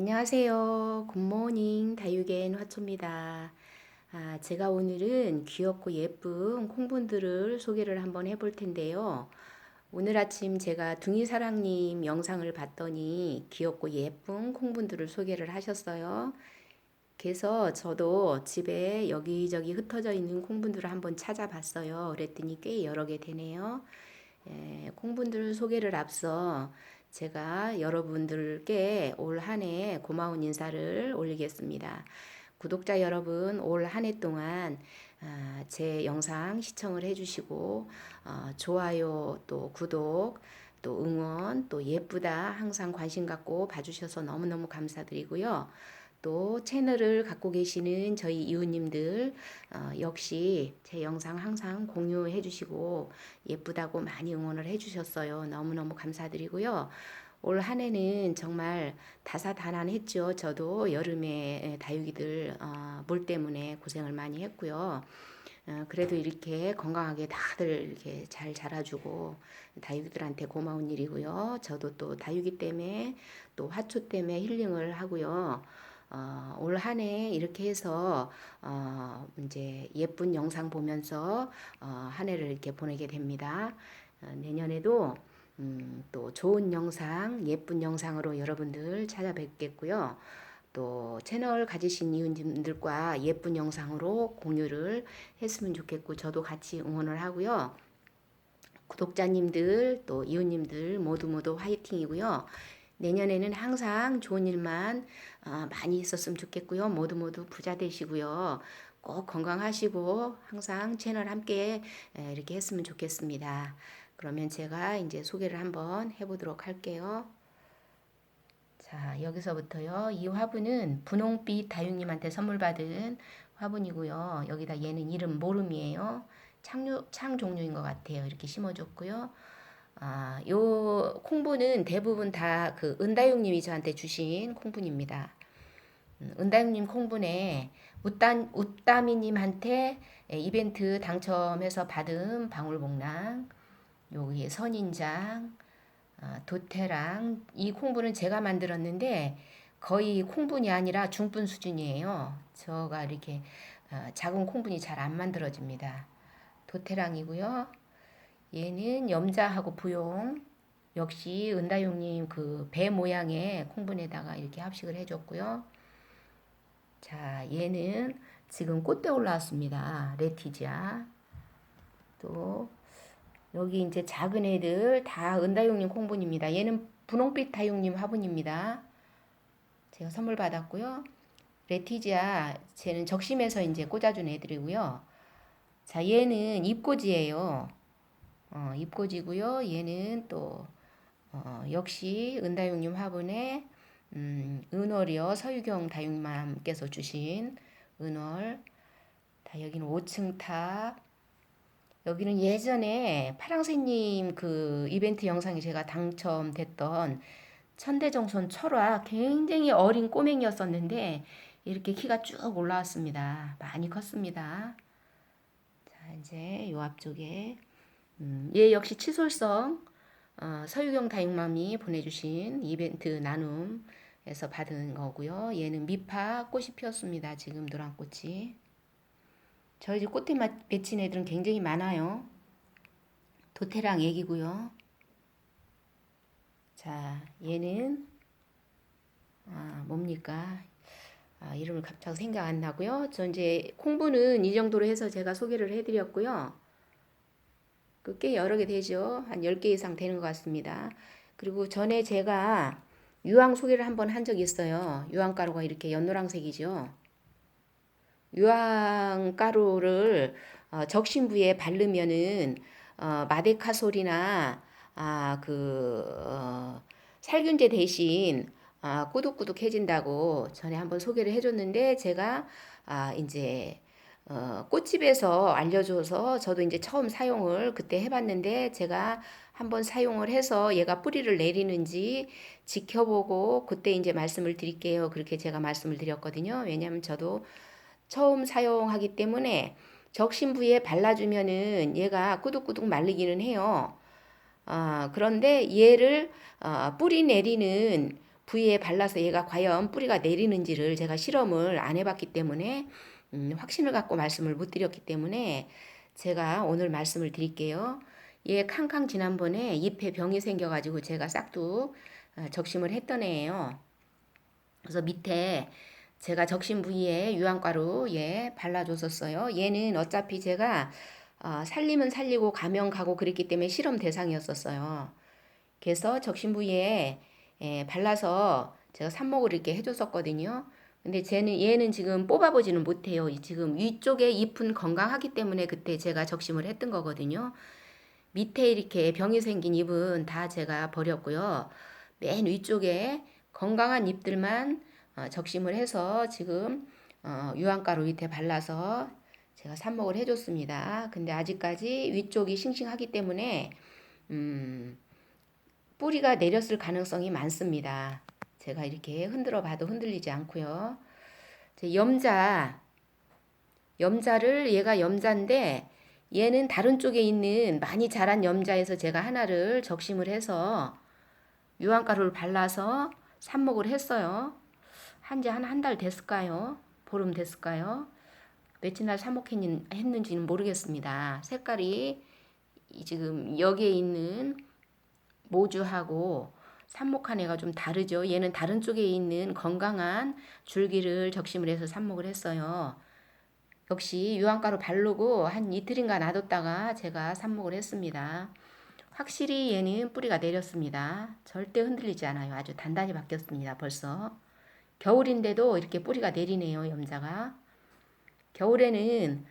안녕하세요. 굿모닝 다육엔 화초입니다. 아, 제가 오늘은 귀엽고 예쁜 콩분들을 소개를 한번 해볼 텐데요. 오늘 아침 제가 둥이사랑님 영상을 봤더니 귀엽고 예쁜 콩분들을 소개를 하셨어요. 그래서 저도 집에 여기저기 흩어져 있는 콩분들을 한번 찾아봤어요. 그랬더니 꽤 여러 개 되네요. 예, 콩분들 소개를 앞서 제가 여러분들께 올 한 해 고마운 인사를 올리겠습니다. 구독자 여러분, 올 한 해 동안 아, 제 영상 시청을 해주시고, 어, 좋아요, 또 구독, 또 응원, 또 예쁘다 항상 관심 갖고 봐주셔서 너무너무 감사드리고요. 또 채널을 갖고 계시는 저희 이웃님들 어, 역시 제 영상 항상 공유해 주시고 예쁘다고 많이 응원을 해 주셨어요. 너무너무 감사드리고요. 올 한 해는 정말 다사다난했죠. 저도 여름에 다육이들 어, 물 때문에 고생을 많이 했고요. 어, 그래도 이렇게 건강하게 다들 이렇게 잘 자라주고 다육이들한테 고마운 일이고요. 저도 또 다육이 때문에 또 화초 때문에 힐링을 하고요. 어, 올 한 해 이렇게 해서 어, 이제 예쁜 영상 보면서 어, 한 해를 이렇게 보내게 됩니다. 어, 내년에도 음, 또 좋은 영상, 예쁜 영상으로 여러분들 찾아뵙겠고요. 또 채널 가지신 이웃님들과 예쁜 영상으로 공유를 했으면 좋겠고 저도 같이 응원을 하고요. 구독자님들 또 이웃님들 모두 모두 화이팅이고요. 내년에는 항상 좋은 일만 어, 많이 있었으면 좋겠고요. 모두 모두 부자 되시고요. 꼭 건강하시고 항상 채널 함께 이렇게 했으면 좋겠습니다. 그러면 제가 이제 소개를 한번 해보도록 할게요. 자, 여기서부터요. 이 화분은 분홍빛 다육님한테 선물 받은 화분이고요. 여기다 얘는 이름 모름이에요. 창, 창 종류인 것 같아요. 이렇게 심어줬고요. 아, 요 콩분은 대부분 다 그 은다육님이 저한테 주신 콩분입니다. 음, 은다육님 콩분에 웃담, 웃다미님한테 이벤트 당첨해서 받은 방울복랑, 여기 선인장, 아, 도태랑 이 콩분은 제가 만들었는데 거의 콩분이 아니라 중분 수준이에요. 저가 이렇게 아, 작은 콩분이 잘 안 만들어집니다. 도태랑이고요. 얘는 염자하고 부용 역시 은다용님 그 배 모양의 콩분에다가 이렇게 합식을 해줬고요. 자, 얘는 지금 꽃대 올라왔습니다. 레티지아. 또 여기 이제 작은 애들 다 은다용님 콩분입니다. 얘는 분홍빛 다용님 화분입니다. 제가 선물 받았고요. 레티지아 쟤는 적심에서 이제 꽂아준 애들이고요. 자, 얘는 잎꽂이에요. 어, 잎꽂이고요. 얘는 또 어, 역시 은다육님 화분에 음, 은월이요 서유경 다육맘께서 주신 은월. 다 여기는 5층 탑. 여기는 예전에 파랑새님 그 이벤트 영상에 제가 당첨됐던 천대정선 철화 굉장히 어린 꼬맹이였었는데 이렇게 키가 쭉 올라왔습니다. 많이 컸습니다. 자 이제 요 앞쪽에 음, 얘 역시 치솔성 어, 서유경 다육맘이 보내주신 이벤트 나눔에서 받은 거고요. 얘는 미파 꽃이 피었습니다. 지금 노란 꽃이. 저희 집 꽃에 맺힌 애들은 굉장히 많아요. 도태랑 애기고요. 자, 얘는 아, 뭡니까? 아, 이름을 갑자기 생각 안 나고요. 저 이제 콩부는 이 정도로 해서 제가 소개를 해드렸고요. 그 꽤 여러 개 되죠. 한 10개 이상 되는 것 같습니다. 그리고 전에 제가 유황 소개를 한번 한 적이 있어요. 유황 가루가 이렇게 연노랑색이죠. 유황 가루를 어, 적신 부에 바르면은 어, 마데카솔이나 아, 그 어, 살균제 대신 아, 꾸덕꾸덕해진다고 전에 한번 소개를 해줬는데 제가 아, 이제 어, 꽃집에서 알려줘서 저도 이제 처음 사용을 그때 해봤는데 제가 한번 사용을 해서 얘가 뿌리를 내리는지 지켜보고 그때 이제 말씀을 드릴게요. 그렇게 제가 말씀을 드렸거든요. 왜냐면 저도 처음 사용하기 때문에 적신 부위에 발라주면은 얘가 꾸덕꾸덕 말리기는 해요. 어, 그런데 얘를 어, 뿌리 내리는 부위에 발라서 얘가 과연 뿌리가 내리는지를 제가 실험을 안 해봤기 때문에 음, 확신을 갖고 말씀을 못 드렸기 때문에 제가 오늘 말씀을 드릴게요. 얘 캉캉 지난번에 잎에 병이 생겨가지고 제가 싹둑 어, 적심을 했던 애예요. 그래서 밑에 제가 적신 부위에 유황가루 얘 발라줬었어요. 얘는 어차피 제가 어, 살리면 살리고 가면 가고 그랬기 때문에 실험 대상이었었어요. 그래서 적신 부위에 예, 발라서 제가 삽목을 이렇게 해줬었거든요. 근데 쟤는 얘는 지금 뽑아보지는 못해요. 이 지금 위쪽에 잎은 건강하기 때문에 그때 제가 적심을 했던 거거든요. 밑에 이렇게 병이 생긴 잎은 다 제가 버렸고요. 맨 위쪽에 건강한 잎들만 어, 적심을 해서 지금 어, 유황가루 밑에 발라서 제가 삽목을 해줬습니다. 근데 아직까지 위쪽이 싱싱하기 때문에 음, 뿌리가 내렸을 가능성이 많습니다. 제가 이렇게 흔들어 봐도 흔들리지 않고요. 염자, 염자를 얘가 염자인데 얘는 다른 쪽에 있는 많이 자란 염자에서 제가 하나를 적심을 해서 유황가루를 발라서 삽목을 했어요. 한지 한 한 달 됐을까요? 보름 됐을까요? 며칠 날 삽목했는지는 모르겠습니다. 색깔이 이 지금 여기에 있는 모주하고 삽목한 애가 좀 다르죠. 얘는 다른 쪽에 있는 건강한 줄기를 적심을 해서 삽목을 했어요. 역시 유황가루 바르고 한 이틀인가 놔뒀다가 제가 삽목을 했습니다. 확실히 얘는 뿌리가 내렸습니다. 절대 흔들리지 않아요. 아주 단단히 바뀌었습니다. 벌써. 겨울인데도 이렇게 뿌리가 내리네요. 염자가. 겨울에는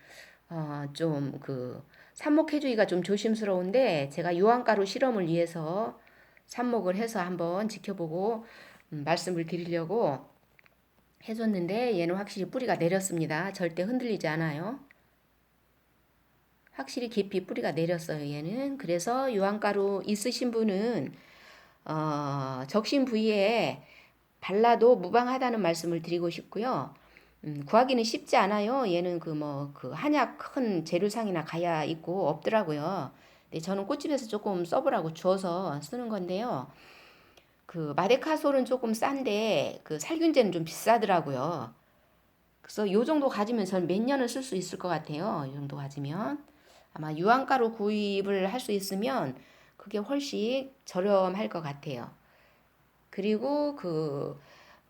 어, 좀그 삽목해주기가 좀 조심스러운데 제가 유황가루 실험을 위해서 삽목을 해서 한번 지켜보고 음, 말씀을 드리려고 해줬는데 얘는 확실히 뿌리가 내렸습니다. 절대 흔들리지 않아요. 확실히 깊이 뿌리가 내렸어요. 얘는 그래서 유황가루 있으신 분은 어, 적신 부위에 발라도 무방하다는 말씀을 드리고 싶고요. 음, 구하기는 쉽지 않아요. 얘는 그 뭐그 한약 큰 재료상이나 가야 있고 없더라고요. 근데 저는 꽃집에서 조금 써보라고 주어서 쓰는 건데요. 그 마데카솔은 조금 싼데 그 살균제는 좀 비싸더라고요. 그래서 요 정도 가지면 저는 몇 년을 쓸 수 있을 것 같아요. 이 정도 가지면 아마 유황가루 구입을 할 수 있으면 그게 훨씬 저렴할 것 같아요. 그리고 그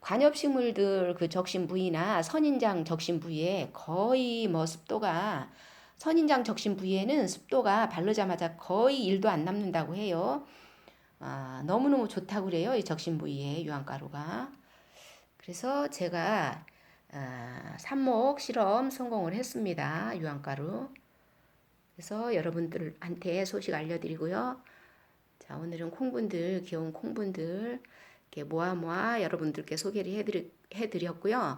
관엽식물들 그 적신 부위나 선인장 적신 부위에 거의 뭐 습도가 선인장 적신 부위에는 습도가 바르자마자 거의 1도 안 남는다고 해요. 아, 너무너무 좋다고 그래요. 이 적신 부위에 유황가루가. 그래서 제가 아, 삽목 실험 성공을 했습니다. 유황가루. 그래서 여러분들한테 소식 알려드리고요. 자, 오늘은 콩분들, 귀여운 콩분들 이렇게 모아 모아 여러분들께 소개를 해드리, 해드렸고요.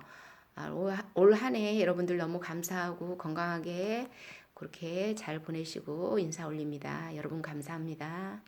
아, 올한 해 여러분들 너무 감사하고 건강하게 그렇게 잘 보내시고 인사 올립니다. 여러분 감사합니다.